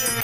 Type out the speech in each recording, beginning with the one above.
Yes.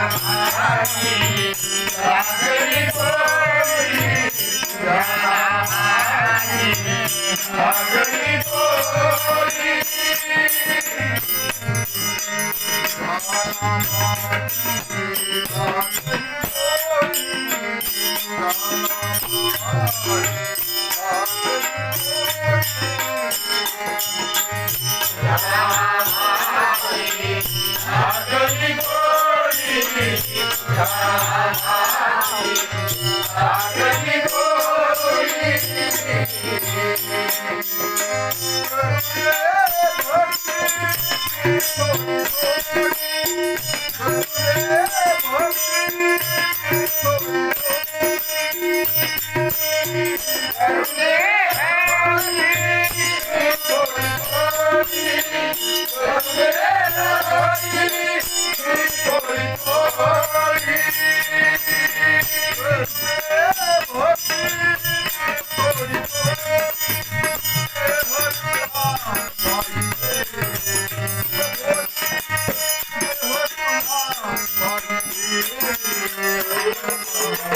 Hare Krishna. Cheers.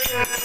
Yeah.